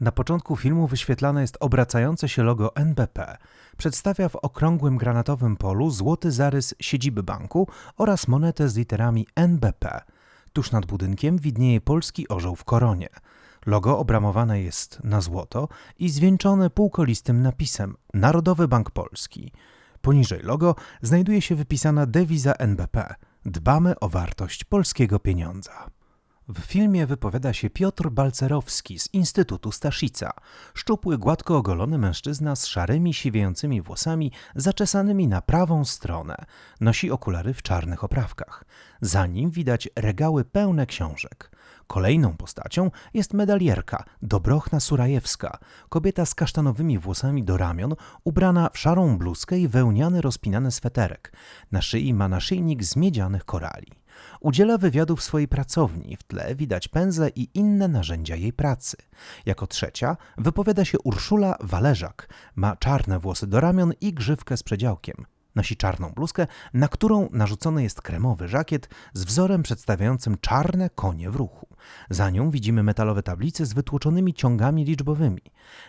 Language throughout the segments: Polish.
Na początku filmu wyświetlane jest obracające się logo NBP. Przedstawia w okrągłym granatowym polu złoty zarys siedziby banku oraz monetę z literami NBP. Tuż nad budynkiem widnieje polski orzeł w koronie. Logo obramowane jest na złoto i zwieńczone półkolistym napisem Narodowy Bank Polski. Poniżej logo znajduje się wypisana dewiza NBP. Dbamy o wartość polskiego pieniądza. W filmie wypowiada się Piotr Balcerowski z Instytutu Staszica. Szczupły, gładko ogolony mężczyzna z szarymi, siwiejącymi włosami, zaczesanymi na prawą stronę. Nosi okulary w czarnych oprawkach. Za nim widać regały pełne książek. Kolejną postacią jest medalierka Dobrochna Surajewska, kobieta z kasztanowymi włosami do ramion, ubrana w szarą bluzkę i wełniany rozpinany sweterek. Na szyi ma naszyjnik z miedzianych korali. Udziela wywiadów swojej pracowni, w tle widać pędzle i inne narzędzia jej pracy. Jako trzecia wypowiada się Urszula Walerzak. Ma czarne włosy do ramion i grzywkę z przedziałkiem. Nosi czarną bluzkę, na którą narzucony jest kremowy żakiet z wzorem przedstawiającym czarne konie w ruchu. Za nią widzimy metalowe tablice z wytłoczonymi ciągami liczbowymi.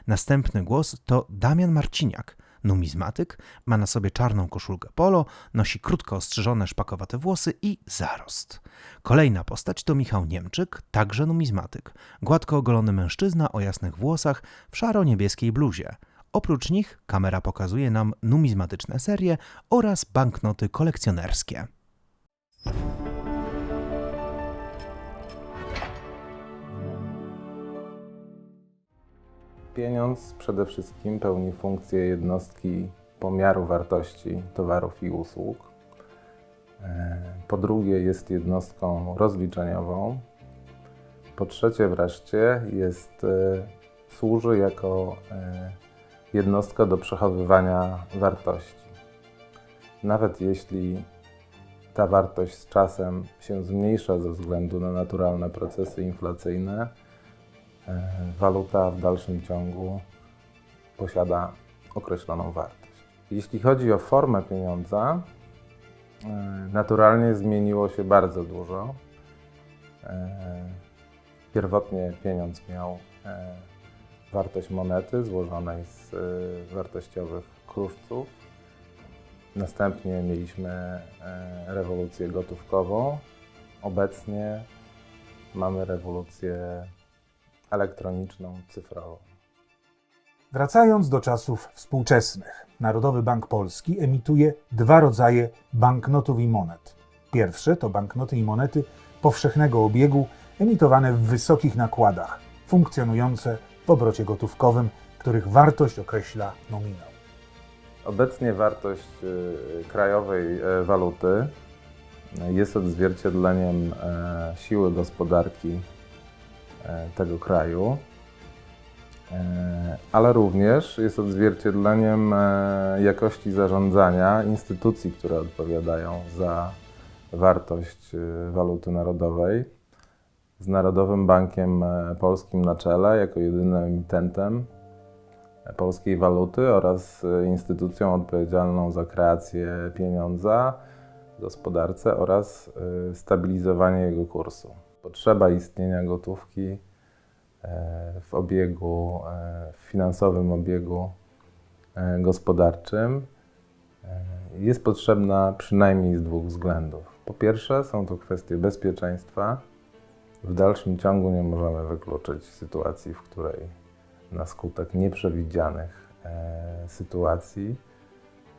Następny głos to Damian Marciniak, numizmatyk, ma na sobie czarną koszulkę polo, nosi krótko ostrzyżone szpakowate włosy i zarost. Kolejna postać to Michał Niemczyk, także numizmatyk, gładko ogolony mężczyzna o jasnych włosach w szaro-niebieskiej bluzie. Oprócz nich kamera pokazuje nam numizmatyczne serie oraz banknoty kolekcjonerskie. Pieniądz przede wszystkim pełni funkcję jednostki pomiaru wartości towarów i usług. E, Po drugie, jest jednostką rozliczeniową. Po trzecie, wreszcie, jest, e, służy jako e, jednostka do przechowywania wartości. Nawet jeśli ta wartość z czasem się zmniejsza ze względu na naturalne procesy inflacyjne, e, waluta w dalszym ciągu posiada określoną wartość. Jeśli chodzi o formę pieniądza, e, naturalnie zmieniło się bardzo dużo. E, Pierwotnie pieniądz miał wartość monety złożonej z e, wartościowych kruszców. Następnie mieliśmy e, rewolucję gotówkową. Obecnie mamy rewolucję elektroniczną, cyfrową. Wracając do czasów współczesnych, Narodowy Bank Polski emituje dwa rodzaje banknotów i monet. Pierwsze to banknoty i monety powszechnego obiegu emitowane w wysokich nakładach, funkcjonujące w obrocie gotówkowym, których wartość określa nominał. Obecnie wartość y, krajowej e, waluty jest odzwierciedleniem siły gospodarki tego kraju, ale również jest odzwierciedleniem jakości zarządzania instytucji, które odpowiadają za wartość y, waluty narodowej. Z Narodowym Bankiem e, Polskim na czele, jako jedynym emitentem polskiej waluty oraz e, instytucją odpowiedzialną za kreację pieniądza w gospodarce oraz e, stabilizowanie jego kursu. Potrzeba istnienia gotówki e, w obiegu, e, w finansowym obiegu e, gospodarczym e, jest potrzebna przynajmniej z dwóch względów. Po pierwsze, są to kwestie bezpieczeństwa. W dalszym ciągu nie możemy wykluczyć sytuacji, w której na skutek nieprzewidzianych e, sytuacji,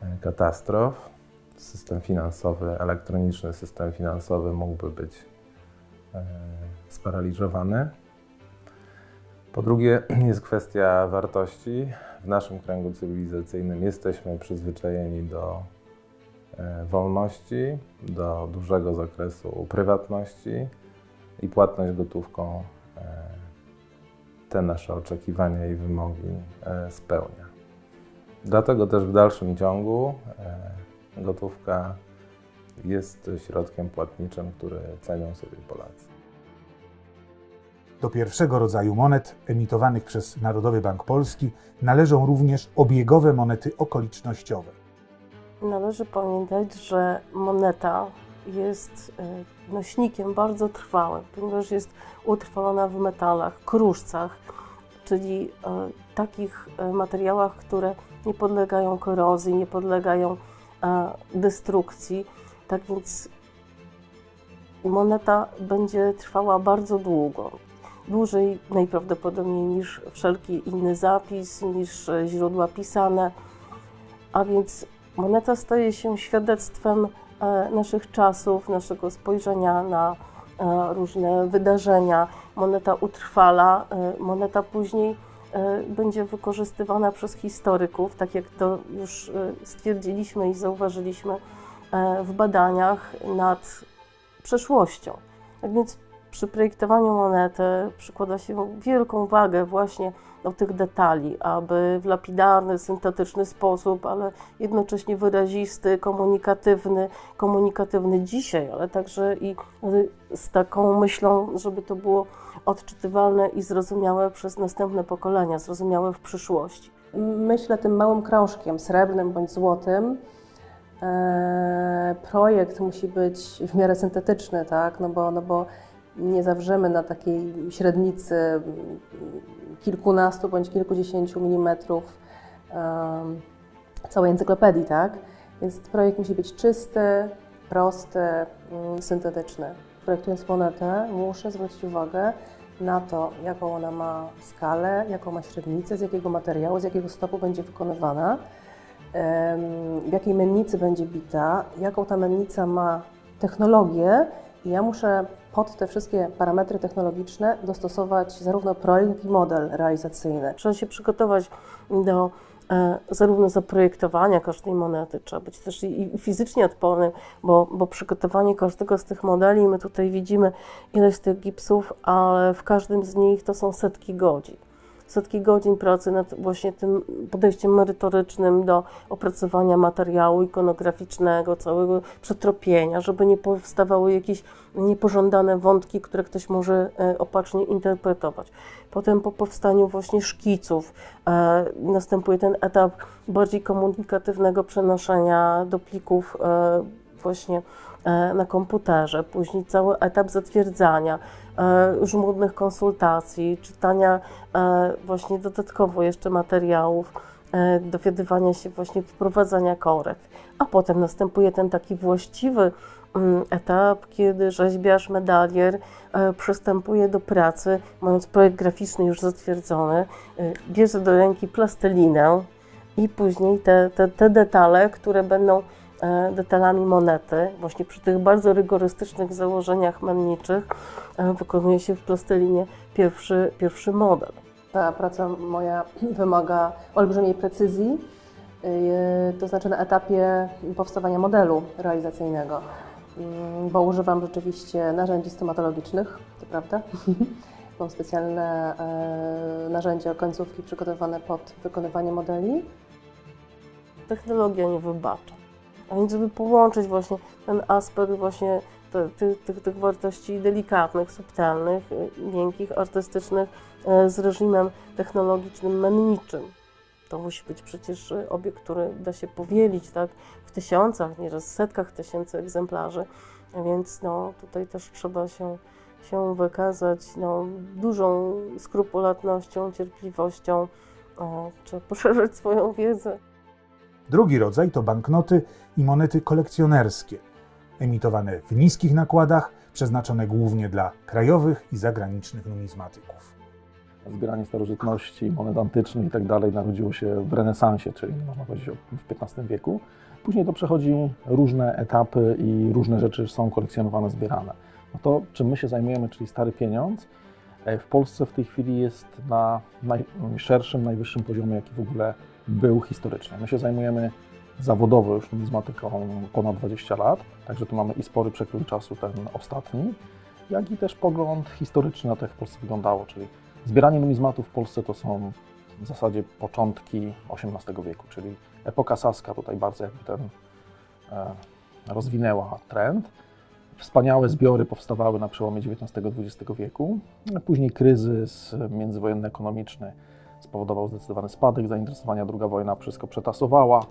e, katastrof, system finansowy, elektroniczny system finansowy mógłby być e, sparaliżowany. Po drugie, jest kwestia wartości. W naszym kręgu cywilizacyjnym jesteśmy przyzwyczajeni do wolności, do dużego zakresu prywatności i płatność gotówką e, te nasze oczekiwania i wymogi e, spełnia. Dlatego też w dalszym ciągu e, gotówka jest środkiem płatniczym, który cenią sobie Polacy. Do pierwszego rodzaju monet emitowanych przez Narodowy Bank Polski należą również obiegowe monety okolicznościowe. Należy pamiętać, że moneta jest e, nośnikiem bardzo trwałym, ponieważ jest utrwalona w metalach, kruszcach, czyli e, takich e, materiałach, które nie podlegają korozji, nie podlegają destrukcji. Tak więc moneta będzie trwała bardzo długo. Dłużej najprawdopodobniej niż wszelki inny zapis, niż źródła pisane. A więc moneta staje się świadectwem naszych czasów, naszego spojrzenia na e, różne wydarzenia. Moneta utrwala, e, moneta później e, będzie wykorzystywana przez historyków, tak jak to już e, stwierdziliśmy i zauważyliśmy e, w badaniach nad przeszłością. Tak więc przy projektowaniu monety przykłada się wielką wagę właśnie do tych detali, aby w lapidarny, syntetyczny sposób, ale jednocześnie wyrazisty, komunikatywny, komunikatywny dzisiaj, ale także i z taką myślą, żeby to było odczytywalne i zrozumiałe przez następne pokolenia, zrozumiałe w przyszłości. Myślę tym małym krążkiem, srebrnym bądź złotym. E, projekt musi być w miarę syntetyczny, tak? No bo, no bo nie zawrzemy na takiej średnicy kilkunastu bądź kilkudziesięciu milimetrów całej encyklopedii, tak? Więc projekt musi być czysty, prosty, mm, syntetyczny. Projektując monetę, muszę zwrócić uwagę na to, jaką ona ma skalę, jaką ma średnicę, z jakiego materiału, z jakiego stopu będzie wykonywana, w jakiej mennicy będzie bita, jaką ta mennica ma technologię. Ja muszę pod te wszystkie parametry technologiczne dostosować zarówno projekt, jak i model realizacyjny. Trzeba się przygotować do e, zarówno zaprojektowania każdej monety, trzeba być też i, fizycznie odpornym, bo, bo przygotowanie każdego z tych modeli, my tutaj widzimy ileś tych gipsów, ale w każdym z nich to są setki godzin. Setki godzin pracy nad właśnie tym podejściem merytorycznym do opracowania materiału ikonograficznego, całego przetropienia, żeby nie powstawały jakieś niepożądane wątki, które ktoś może e, opacznie interpretować. Potem po powstaniu właśnie szkiców e, następuje ten etap bardziej komunikatywnego przenoszenia do plików e, właśnie na komputerze, później cały etap zatwierdzania, e, żmudnych konsultacji, czytania e, właśnie dodatkowo jeszcze materiałów, e, dowiadywania się właśnie wprowadzania korekt. A potem następuje ten taki właściwy mm, etap, kiedy rzeźbiarz, medalier e, przystępuje do pracy, mając projekt graficzny już zatwierdzony, e, bierze do ręki plastelinę i później te, te, te detale, które będą e, detalami monety, właśnie przy tych bardzo rygorystycznych założeniach menniczych, e, wykonuje się w plastelinie pierwszy, pierwszy model. Ta praca moja wymaga olbrzymiej precyzji, yy, to znaczy na etapie powstawania modelu realizacyjnego, Mm, bo używam rzeczywiście narzędzi stomatologicznych, to prawda? Mam specjalne e, narzędzia, końcówki przygotowane pod wykonywanie modeli. Technologia nie wybacza. A więc, żeby połączyć właśnie ten aspekt właśnie te, ty, tych, tych wartości delikatnych, subtelnych, y, miękkich, artystycznych e, z reżimem technologicznym, menniczym. To musi być przecież y, obiekt, który da się powielić tak, w tysiącach, nieraz setkach tysięcy egzemplarzy. Więc no, tutaj też trzeba się, się wykazać no, dużą skrupulatnością, cierpliwością. E, trzeba poszerzać swoją wiedzę. Drugi rodzaj to banknoty i monety kolekcjonerskie, emitowane w niskich nakładach, przeznaczone głównie dla krajowych i zagranicznych numizmatyków. Zbieranie starożytności, monet antycznych i tak dalej narodziło się w renesansie, czyli można powiedzieć w XV wieku. Później to przechodzi różne etapy i różne rzeczy są kolekcjonowane, zbierane. No to czym my się zajmujemy, czyli stary pieniądz, w Polsce w tej chwili jest na najszerszym, najwyższym poziomie, jaki w ogóle był historycznie. My się zajmujemy zawodowo już numizmatyką ponad 20 lat, także tu mamy i spory przekrój czasu, ten ostatni, jak i też pogląd historyczny na to, jak w Polsce wyglądało, czyli zbieranie numizmatów w Polsce to są w zasadzie początki XVIII wieku, czyli epoka saska tutaj bardzo jakby ten e, rozwinęła trend. Wspaniałe zbiory powstawały na przełomie XIX-XX wieku. Później kryzys międzywojenny-ekonomiczny spowodował zdecydowany spadek zainteresowania. Druga wojna wszystko przetasowała.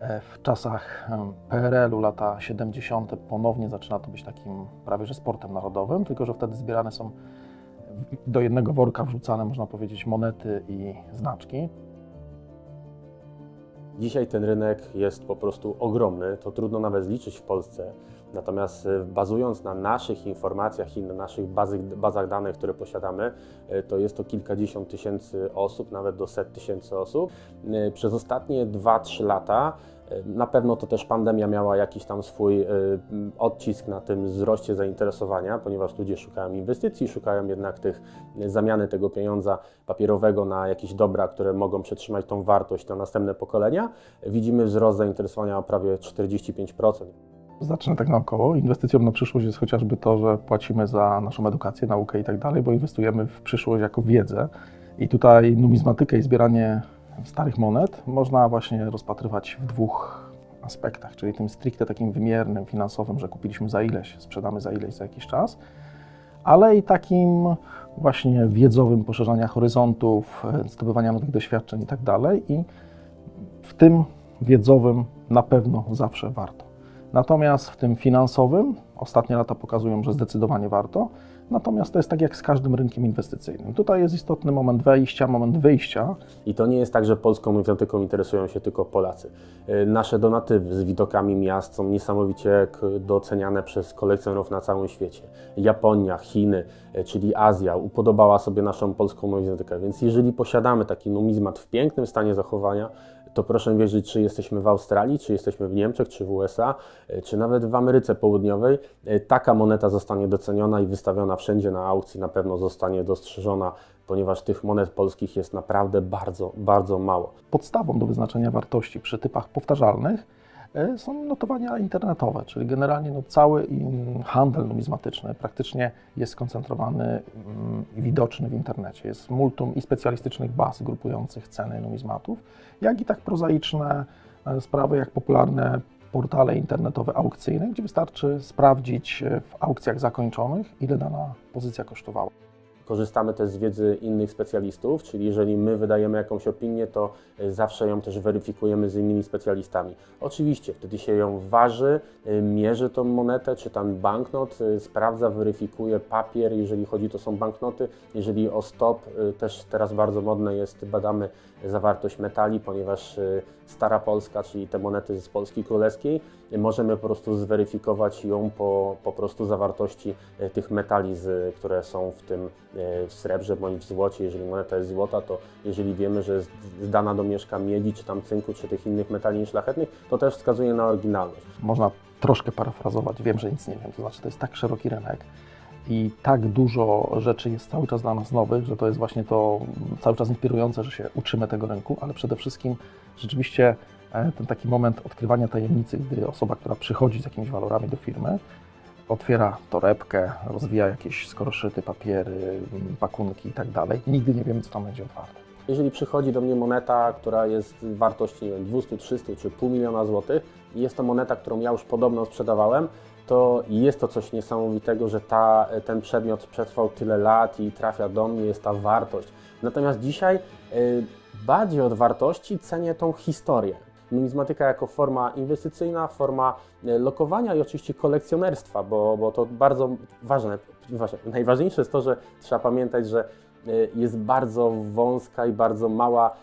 E, W czasach PRL-u, lata 70., ponownie zaczyna to być takim prawie że sportem narodowym, tylko że wtedy zbierane są do jednego worka wrzucane, można powiedzieć, monety i znaczki. Dzisiaj ten rynek jest po prostu ogromny, to trudno nawet zliczyć w Polsce. Natomiast e, bazując na naszych informacjach i na naszych bazach danych, które posiadamy, e, to jest to kilkadziesiąt tysięcy osób, nawet do set tysięcy osób. E, Przez ostatnie 2-3 lata na pewno to też pandemia miała jakiś tam swój odcisk na tym wzroście zainteresowania, ponieważ ludzie szukają inwestycji, szukają jednak tych zamiany tego pieniądza papierowego na jakieś dobra, które mogą przetrzymać tą wartość na następne pokolenia. Widzimy wzrost zainteresowania o prawie 45%. Zacznę tak naokoło. Inwestycją na przyszłość jest chociażby to, że płacimy za naszą edukację, naukę i tak dalej, bo inwestujemy w przyszłość jako wiedzę. I tutaj numizmatykę i zbieranie starych monet można właśnie rozpatrywać w dwóch aspektach, czyli tym stricte takim wymiernym, finansowym, że kupiliśmy za ileś, sprzedamy za ileś za jakiś czas, ale i takim właśnie wiedzowym poszerzania horyzontów, zdobywania nowych doświadczeń i tak dalej. I w tym wiedzowym na pewno zawsze warto. Natomiast w tym finansowym ostatnie lata pokazują, że zdecydowanie warto. Natomiast to jest tak jak z każdym rynkiem inwestycyjnym. Tutaj jest istotny moment wejścia, moment wyjścia. I to nie jest tak, że polską numizmatyką interesują się tylko Polacy. Y, Nasze donatywy z widokami miast są niesamowicie doceniane przez kolekcjonerów na całym świecie. Japonia, Chiny, y, czyli Azja upodobała sobie naszą polską numizmatykę, więc jeżeli posiadamy taki numizmat w pięknym stanie zachowania, to proszę wierzyć, czy jesteśmy w Australii, czy jesteśmy w Niemczech, czy w USA, y, czy nawet w Ameryce Południowej, y, taka moneta zostanie doceniona i wystawiona wszędzie na aukcji, na pewno zostanie dostrzeżona, ponieważ tych monet polskich jest naprawdę bardzo, bardzo mało. Podstawą do wyznaczenia wartości przy typach powtarzalnych e, są notowania internetowe, czyli generalnie no, cały mm, handel numizmatyczny praktycznie jest skoncentrowany mm, i widoczny w internecie. Jest multum i specjalistycznych baz grupujących ceny numizmatów, jak i tak prozaiczne e, sprawy jak popularne portale internetowe aukcyjne, gdzie wystarczy sprawdzić e, w aukcjach zakończonych, ile dana pozycja kosztowała. Korzystamy też z wiedzy innych specjalistów, czyli jeżeli my wydajemy jakąś opinię, to y, zawsze ją też weryfikujemy z innymi specjalistami. Oczywiście, wtedy się ją waży, y, mierzy tą monetę, czy tam banknot, y, sprawdza, weryfikuje papier, jeżeli chodzi to są banknoty. Jeżeli o stop, też teraz bardzo modne jest, badamy zawartość metali, ponieważ stara Polska, czyli te monety z Polski Królewskiej, możemy po prostu zweryfikować ją po, po prostu zawartości y, tych metali, które są w tym y, w srebrze bądź w złocie. Jeżeli moneta jest złota, to jeżeli wiemy, że jest zdana do mieszka miedzi, czy tam cynku, czy tych innych metali nieszlachetnych, to też wskazuje na oryginalność. można troszkę parafrazować, wiem, że nic nie wiem, to znaczy to jest tak szeroki rynek i tak dużo rzeczy jest cały czas dla nas nowych, że to jest właśnie to cały czas inspirujące, że się uczymy tego rynku, ale przede wszystkim rzeczywiście e, ten taki moment odkrywania tajemnicy, gdy osoba, która przychodzi z jakimiś walorami do firmy, otwiera torebkę, rozwija jakieś skoroszyty, papiery, pakunki i tak dalej, nigdy nie wiemy, co tam będzie otwarte. Jeżeli przychodzi do mnie moneta, która jest wartości nie wiem, 200, 300 czy pół miliona złotych i jest to moneta, którą ja już podobno sprzedawałem, to jest to coś niesamowitego, że ta, ten przedmiot przetrwał tyle lat i trafia do mnie, jest ta wartość. Natomiast dzisiaj y, bardziej od wartości cenię tą historię. Numizmatyka jako forma inwestycyjna, forma y, lokowania i oczywiście kolekcjonerstwa, bo, bo to bardzo ważne. Najważniejsze jest to, że trzeba pamiętać, że y, jest bardzo wąska i bardzo mała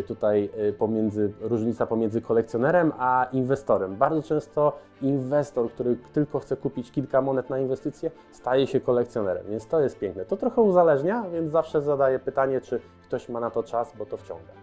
y, tutaj pomiędzy, różnica pomiędzy kolekcjonerem a inwestorem. Bardzo często inwestor, który tylko chce kupić kilka monet na inwestycje, staje się kolekcjonerem, więc to jest piękne. To trochę uzależnia, więc zawsze zadaję pytanie, czy ktoś ma na to czas, bo to wciąga.